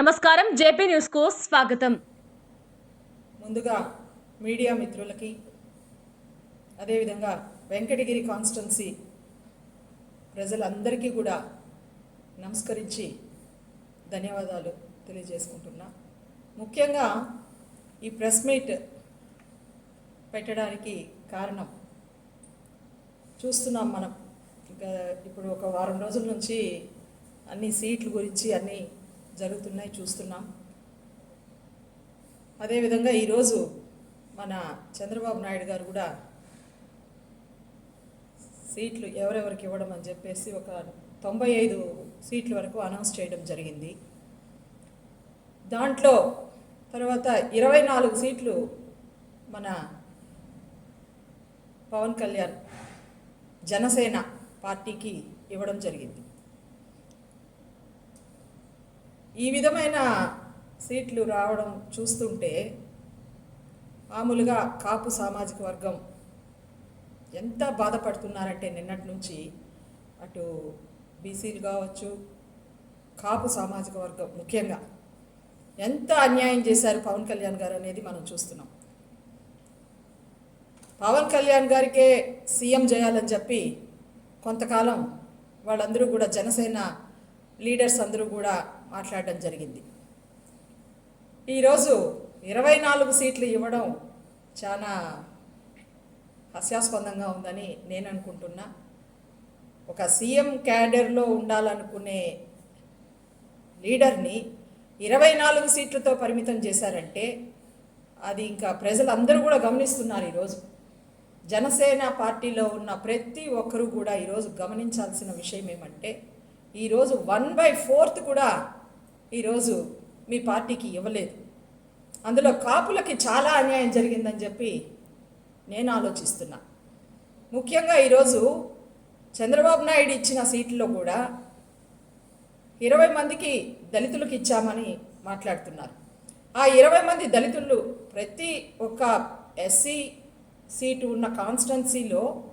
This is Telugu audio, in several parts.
నమస్కారం జేపీ న్యూస్కు స్వాగతం. ముందుగా మీడియా మిత్రులకి అదేవిధంగా వెంకటగిరి కాన్స్టెన్సీ ప్రజలందరికీ కూడా నమస్కరించి ధన్యవాదాలు తెలియజేసుకుంటున్నా. ముఖ్యంగా ఈ ప్రెస్ మీట్ పెట్టడానికి కారణం చూస్తున్నాం మనం. ఇంకా ఇప్పుడు ఒక వారం రోజుల నుంచి అన్ని సీట్ల గురించి అన్నీ జరుగుతున్నాయి చూస్తున్నాం. అదేవిధంగా ఈరోజు మన చంద్రబాబు నాయుడు గారు కూడా సీట్లు ఎవరెవరికి ఇవ్వడం అని చెప్పేసి ఒక తొంభై ఐదు సీట్ల వరకు అనౌన్స్ చేయడం జరిగింది. దాంట్లో తర్వాత ఇరవై నాలుగు సీట్లు మన పవన్ కళ్యాణ్ జనసేన పార్టీకి ఇవ్వడం జరిగింది. ఈ విధమైన సీట్లు రావడం చూస్తుంటే మామూలుగా కాపు సామాజిక వర్గం ఎంత బాధపడుతున్నారంటే నిన్నటి నుంచి అటు బీసీలు కావచ్చు కాపు సామాజిక వర్గం ముఖ్యంగా ఎంత అన్యాయం చేశారు పవన్ కళ్యాణ్ గారు అనేది మనం చూస్తున్నాం. పవన్ కళ్యాణ్ గారికే సీఎం చేయాలని చెప్పి కొంతకాలం వాళ్ళందరూ కూడా జనసేన లీడర్స్ అందరూ కూడా మాట్లాడడం జరిగింది. ఈరోజు ఇరవై నాలుగు సీట్లు ఇవ్వడం చాలా హాస్యాస్పదంగా ఉందని నేను అనుకుంటున్నా. ఒక సీఎం క్యాడర్లో ఉండాలనుకునే లీడర్ని ఇరవై నాలుగు సీట్లతో పరిమితం చేశారంటే అది ఇంకా ప్రజలందరూ కూడా గమనిస్తున్నారు ఈరోజు. జనసేన పార్టీలో ఉన్న ప్రతి ఒక్కరూ కూడా ఈరోజు గమనించాల్సిన విషయం ఏమంటే ఈరోజు వన్ బై ఫోర్త్ కూడా ఈరోజు మీ పార్టీకి ఇవ్వలేదు. అందులో కాపులకి చాలా అన్యాయం జరిగిందని చెప్పి నేను ఆలోచిస్తున్నా. ముఖ్యంగా ఈరోజు చంద్రబాబు నాయుడు ఇచ్చిన సీట్లో కూడా ఇరవై మందికి దళితులకు ఇచ్చామని మాట్లాడుతున్నారు. ఆ ఇరవై మంది దళితులు ప్రతి ఒక్క ఎస్సీ సీటు ఉన్న కాన్స్టిట్యున్సీలో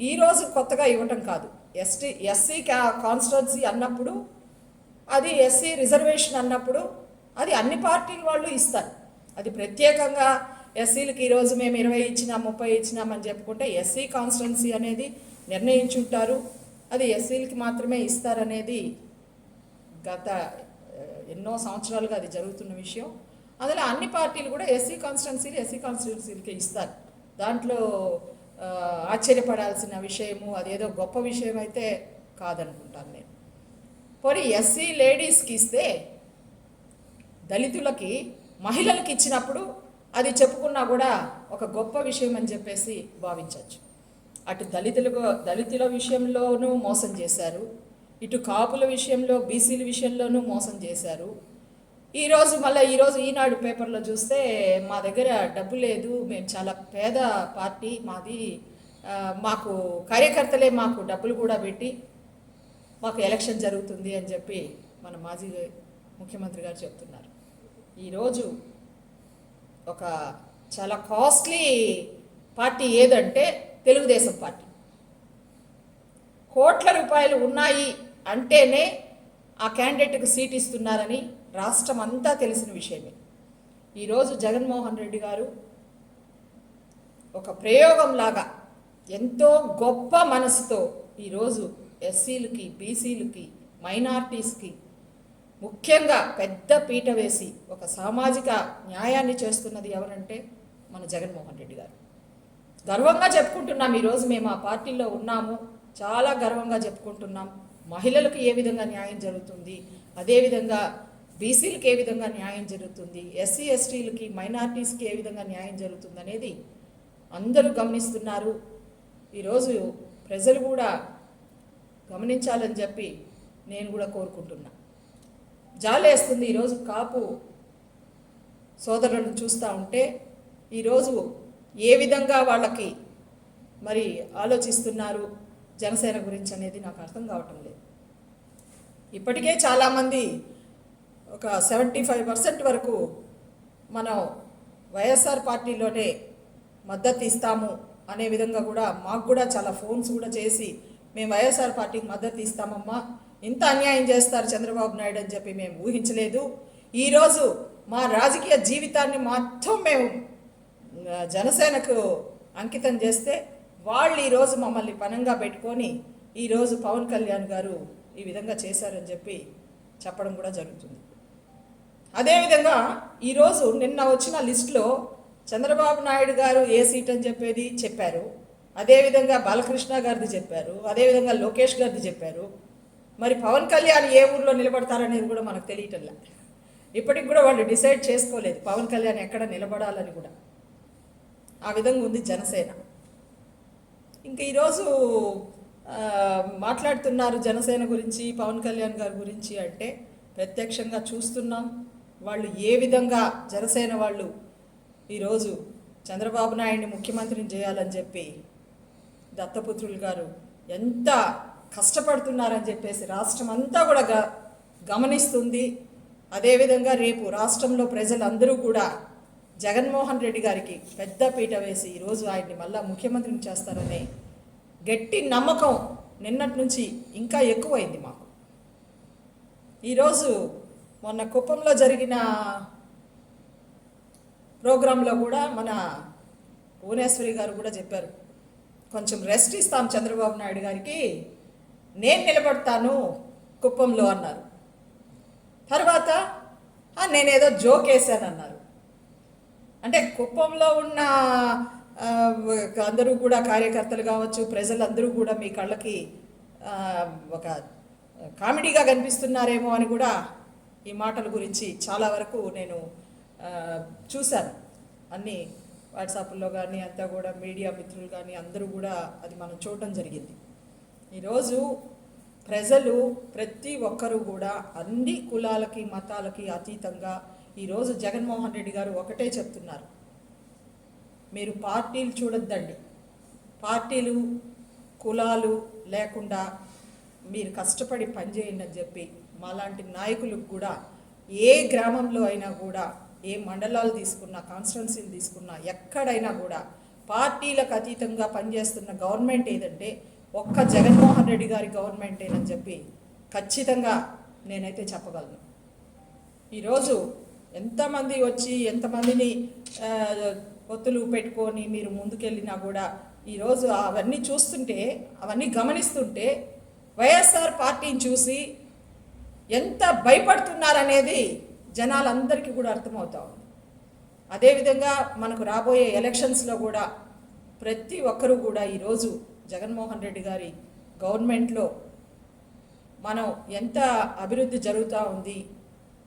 ఈరోజు కొత్తగా ఇవ్వటం కాదు. ఎస్టీ ఎస్సీ కా కాన్స్టిట్యున్సీ అన్నప్పుడు అది ఎస్సీ రిజర్వేషన్ అన్నప్పుడు అది అన్ని పార్టీల వాళ్ళు ఇస్తారు. అది ప్రత్యేకంగా ఎస్సీలకి ఈరోజు మేము ఇరవై ఇచ్చినా ముప్పై ఇచ్చినామని చెప్పుకుంటే ఎస్సీ కాన్స్టిట్యున్సీ అనేది నిర్ణయించుంటారు అది ఎస్సీలకి మాత్రమే ఇస్తారనేది గత ఎన్నో సంవత్సరాలుగా అది జరుగుతున్న విషయం. అందులో అన్ని పార్టీలు కూడా ఎస్సీ కాన్స్టిట్యున్సీలు ఎస్సీ కాన్స్టిట్యున్సీలకే ఇస్తారు. దాంట్లో ఆశ్చర్యపడాల్సిన విషయము అదేదో గొప్ప విషయం అయితే కాదనుకుంటాను. పోనీ ఎస్సీ లేడీస్కి ఇస్తే దళితులకి మహిళలకి ఇచ్చినప్పుడు అది చెప్పుకున్నా కూడా ఒక గొప్ప విషయం అని చెప్పేసి భావించవచ్చు. అటు దళితులకు దళితుల విషయంలోనూ మోసం చేశారు. ఇటు కాపుల విషయంలో బీసీల విషయంలోనూ మోసం చేశారు. ఈరోజు మళ్ళీ ఈరోజు ఈనాడు పేపర్లో చూస్తే మా దగ్గర డబ్బు లేదు మేము చాలా పేద పార్టీ మాది. మాకు కార్యకర్తలే మాకు డబ్బులు కూడా పెట్టి మాకు ఎలక్షన్ జరుగుతుంది అని చెప్పి మన మాజీ ముఖ్యమంత్రి గారు చెప్తున్నారు. ఈరోజు ఒక చాలా కాస్ట్లీ పార్టీ ఏదంటే తెలుగుదేశం పార్టీ. కోట్ల రూపాయలు ఉన్నాయి అంటేనే ఆ క్యాండిడేట్కు సీట్ ఇస్తున్నారని రాష్ట్రం అంతా తెలిసిన విషయమే. ఈరోజు జగన్మోహన్ రెడ్డి గారు ఒక ప్రయోగంలాగా ఎంతో గొప్ప మనసుతో ఈరోజు ఎస్సీలకి బీసీలకి మైనార్టీస్కి ముఖ్యంగా పెద్ద పీట వేసి ఒక సామాజిక న్యాయాన్ని చేస్తున్నది ఎవరంటే మన జగన్మోహన్ రెడ్డి గారు. గర్వంగా చెప్పుకుంటున్నాం ఈరోజు మేము ఆ పార్టీలో ఉన్నాము. చాలా గర్వంగా చెప్పుకుంటున్నాం. మహిళలకు ఏ విధంగా న్యాయం జరుగుతుంది? అదేవిధంగా బీసీలకు ఏ విధంగా న్యాయం జరుగుతుంది? ఎస్సీ ఎస్టీలకి మైనార్టీస్కి ఏ విధంగా న్యాయం జరుగుతుంది అనేది అందరూ గమనిస్తున్నారు. ఈరోజు ప్రజలు కూడా గమనించాలని చెప్పి నేను కూడా కోరుకుంటున్నా. జాలేస్తుంది ఈరోజు కాపు సోదరులను చూస్తూ ఉంటే ఈరోజు ఏ విధంగా వాళ్ళకి మరి ఆలోచిస్తున్నారు జనసేన గురించి అనేది నాకు అర్థం కావటం లేదు. ఇప్పటికే చాలామంది ఒక సెవెంటీ ఫైవ్ పర్సెంట్ వరకు మనం వైఎస్ఆర్ పార్టీలోనే మద్దతు ఇస్తాము అనే విధంగా కూడా మాకు కూడా చాలా ఫోన్స్ కూడా చేసి మేము వైఎస్ఆర్ పార్టీకి మద్దతు ఇస్తామమ్మా. ఇంత అన్యాయం చేస్తారు చంద్రబాబు నాయుడు అని చెప్పి మేము ఊహించలేదు. ఈరోజు మా రాజకీయ జీవితాన్ని మొత్తం మేము జనసేనకు అంకితం చేస్తే వాళ్ళు ఈరోజు మమ్మల్ని పనంగా పెట్టుకొని ఈరోజు పవన్ కళ్యాణ్ గారు ఈ విధంగా చేశారని చెప్పి చెప్పడం కూడా జరుగుతుంది. అదేవిధంగా ఈరోజు నిన్న వచ్చిన లిస్టులో చంద్రబాబు నాయుడు గారు ఏ సీట్ అని చెప్పేది చెప్పారు. అదేవిధంగా బాలకృష్ణ గారిది చెప్పారు అదేవిధంగా లోకేష్ గారిది చెప్పారు. మరి పవన్ కళ్యాణ్ ఏ ఊర్లో నిలబడతారనేది కూడా మనకు తెలియటంలా. ఇప్పటికి కూడా వాళ్ళు డిసైడ్ చేసుకోలేదు పవన్ కళ్యాణ్ ఎక్కడ నిలబడాలని కూడా. ఆ విధంగా ఉంది జనసేన. ఇంకా ఈరోజు మాట్లాడుతున్నారు జనసేన గురించి పవన్ కళ్యాణ్ గారి గురించి అంటే ప్రత్యక్షంగా చూస్తున్నాం. వాళ్ళు ఏ విధంగా జనసేన వాళ్ళు ఈరోజు చంద్రబాబు నాయుడిని ముఖ్యమంత్రిని చేయాలని చెప్పి దత్తపుత్రులు గారు ఎంత కష్టపడుతున్నారని చెప్పేసి రాష్ట్రం అంతా కూడా గ గమనిస్తుంది. అదేవిధంగా రేపు రాష్ట్రంలో ప్రజలందరూ కూడా జగన్మోహన్ రెడ్డి గారికి పెద్ద పీట వేసి ఈరోజు ఆయన్ని మళ్ళా ముఖ్యమంత్రిని చేస్తారనే గట్టి నమ్మకం నిన్నటి నుంచి ఇంకా ఎక్కువైంది మాకు. ఈరోజు మొన్న కుప్పంలో జరిగిన ప్రోగ్రాంలో కూడా మన భువనేశ్వరి గారు కూడా చెప్పారు. కొంచెం రెస్ట్ ఇస్తాం చంద్రబాబు నాయుడు గారికి. నేను నిలబడతాను కుప్పంలో అన్నారు. తర్వాత నేనేదో జోక్ వేసాను అన్నారు. అంటే కుప్పంలో ఉన్న అందరూ కూడా కార్యకర్తలు కావచ్చు ప్రజలందరూ కూడా మీ కళ్ళకి ఒక కామెడీగా కనిపిస్తున్నారేమో అని కూడా ఈ మాటల గురించి చాలా వరకు నేను చూశాను. అన్నీ వాట్సాప్లో కానీ అంతా కూడా మీడియా మిత్రులు కానీ అందరూ కూడా అది మనం చూడటం జరిగింది. ఈరోజు ప్రజలు ప్రతి ఒక్కరూ కూడా అన్ని కులాలకి మతాలకి అతీతంగా ఈరోజు జగన్మోహన్ రెడ్డి గారు ఒకటే చెప్తున్నారు. మీరు పార్టీలు చూడొద్దండి. పార్టీలు కులాలు లేకుండా మీరు కష్టపడి పనిచేయండి అని చెప్పి మాలాంటి నాయకులకు కూడా ఏ గ్రామంలో అయినా కూడా ఏ మండలాలు తీసుకున్నా కాన్స్టిట్యున్సీలు తీసుకున్నా ఎక్కడైనా కూడా పార్టీలకు అతీతంగా పనిచేస్తున్న గవర్నమెంట్ ఏదంటే ఒక్క జగన్మోహన్ రెడ్డి గారి గవర్నమెంటేనని చెప్పి ఖచ్చితంగా నేనైతే చెప్పగలను. ఈరోజు ఎంతమంది వచ్చి ఎంతమందిని ఒత్తులు పెట్టుకొని మీరు ముందుకెళ్ళినా కూడా ఈరోజు అవన్నీ చూస్తుంటే అవన్నీ గమనిస్తుంటే వైఎస్ఆర్ పార్టీని చూసి ఎంత భయపడుతున్నారనేది జనాలందరికీ కూడా అర్థమవుతా ఉంది. అదేవిధంగా మనకు రాబోయే ఎలక్షన్స్లో కూడా ప్రతి ఒక్కరూ కూడా ఈరోజు జగన్మోహన్ రెడ్డి గారి గవర్నమెంట్లో మనం ఎంత అభివృద్ధి జరుగుతూ ఉంది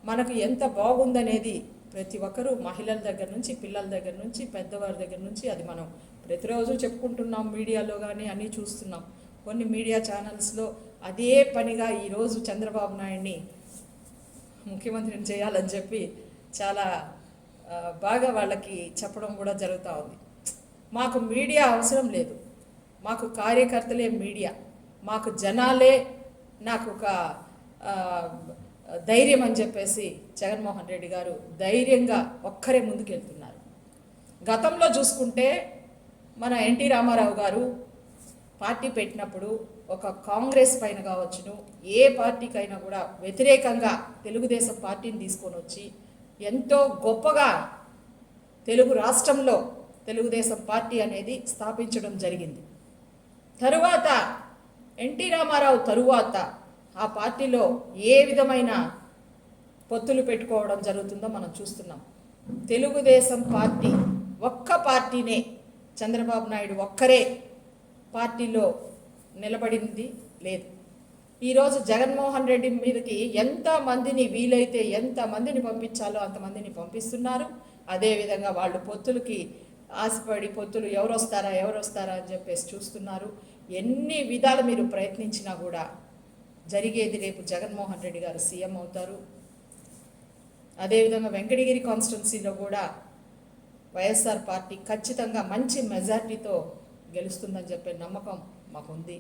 మనకు ఎంత బాగుందనేది ప్రతి ఒక్కరూ మహిళల దగ్గర నుంచి పిల్లల దగ్గర నుంచి పెద్దవారి దగ్గర నుంచి అది మనం ప్రతిరోజు చెప్పుకుంటున్నాం మీడియాలో కానీ అన్నీ చూస్తున్నాం. కొన్ని మీడియా ఛానల్స్లో అదే పనిగా ఈరోజు చంద్రబాబు నాయుడిని ముఖ్యమంత్రిని చేయాలని చెప్పి చాలా బాగా వాళ్ళకి చెప్పడం కూడా జరుగుతూ ఉంది. మాకు మీడియా అవసరం లేదు. మాకు కార్యకర్తలే మీడియా. మాకు జనాలే నాకు ఒక ధైర్యం అని చెప్పేసి జగన్మోహన్ రెడ్డి గారు ధైర్యంగా ఒక్కరే ముందుకెళ్తున్నారు. గతంలో చూసుకుంటే మన ఎన్టీ రామారావు గారు పార్టీ పెట్టినప్పుడు ఒక కాంగ్రెస్ పైన కావచ్చును ఏ పార్టీకైనా కూడా వ్యతిరేకంగా తెలుగుదేశం పార్టీని తీసుకొని వచ్చి ఎంతో గొప్పగా తెలుగు రాష్ట్రంలో తెలుగుదేశం పార్టీ అనేది స్థాపించడం జరిగింది. తరువాత ఎన్టీ రామారావు తరువాత ఆ పార్టీలో ఏ విధమైన పొత్తులు పెట్టుకోవడం జరుగుతుందో మనం చూస్తున్నాం. తెలుగుదేశం పార్టీ ఒక్క పార్టీనే చంద్రబాబు నాయుడు ఒక్కరే పార్టీలో నిలబడింది లేదు. ఈరోజు జగన్మోహన్ రెడ్డి మీదకి ఎంత మందిని వీలైతే ఎంత మందిని పంపించాలో అంతమందిని పంపిస్తున్నారు. అదేవిధంగా వాళ్ళు పొత్తులకి ఆశపడి పొత్తులు ఎవరు వస్తారా ఎవరు వస్తారా అని చెప్పేసి చూస్తున్నారు. ఎన్ని విధాలు మీరు ప్రయత్నించినా కూడా జరిగేది రేపు జగన్మోహన్ రెడ్డి గారు సీఎం అవుతారు. అదేవిధంగా వెంకటగిరి కాన్స్టిట్యున్సీలో కూడా వైఎస్ఆర్ పార్టీ ఖచ్చితంగా మంచి మెజార్టీతో గెలుస్తుందని చెప్పే నమ్మకం మాకుంది.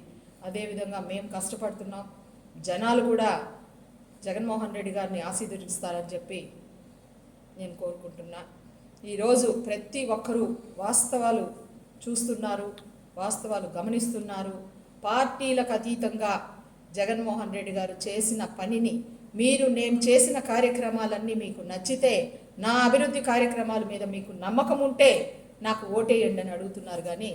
అదేవిధంగా మేము కష్టపడుతున్నాం. జనాలు కూడా జగన్మోహన్ రెడ్డి గారిని ఆశీర్వదిస్తారని చెప్పి నేను కోరుకుంటున్నా. ఈరోజు ప్రతి ఒక్కరూ వాస్తవాలు చూస్తున్నారు వాస్తవాలు గమనిస్తున్నారు. పార్టీలకు అతీతంగా జగన్మోహన్ రెడ్డి గారు చేసిన పనిని మీరు నేను చేసిన కార్యక్రమాలన్నీ మీకు నచ్చితే నా అభివృద్ధి కార్యక్రమాల మీద మీకు నమ్మకం ఉంటే నాకు ఓటేయండి అని అడుగుతున్నారు. కానీ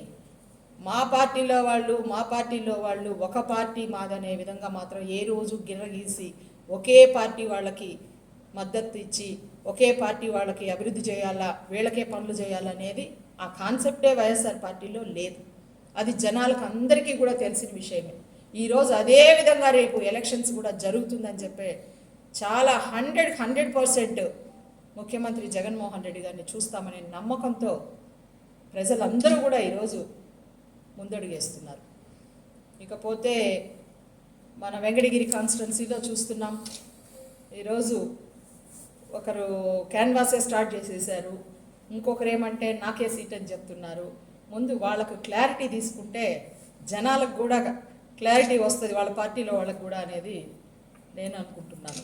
మా పార్టీలో వాళ్ళు మా పార్టీలో వాళ్ళు ఒక పార్టీ మాదనే విధంగా మాత్రం ఏ రోజు గిరగీసి ఒకే పార్టీ వాళ్ళకి మద్దతు ఇచ్చి ఒకే పార్టీ వాళ్ళకి అభివృద్ధి చేయాలా వీళ్ళకే పనులు చేయాలనేది ఆ కాన్సెప్టే వైఎస్ఆర్ పార్టీలో లేదు. అది జనాలకు అందరికీ కూడా తెలిసిన విషయమే. ఈరోజు అదే విధంగా రేపు ఎలక్షన్స్ కూడా జరుగుతుందని చెప్పే చాలా హండ్రెడ్ హండ్రెడ్ పర్సెంట్ ముఖ్యమంత్రి జగన్మోహన్ రెడ్డి గారిని చూస్తామనే నమ్మకంతో ప్రజలందరూ కూడా ఈరోజు ముందడుగేస్తున్నారు. ఇకపోతే మన వెంకటగిరి కాన్స్టిట్యున్సీలో చూస్తున్నాం. ఈరోజు ఒకరు క్యాన్వాసే స్టార్ట్ చేసేసారు ఇంకొకరు ఏమంటే నాకే సీట్ అని చెప్తున్నారు. ముందు వాళ్ళకు క్లారిటీ తీసుకుంటే జనాలకు కూడా క్లారిటీ వస్తుంది వాళ్ళ పార్టీలో వాళ్ళకు కూడా అనేది నేను అనుకుంటున్నాను.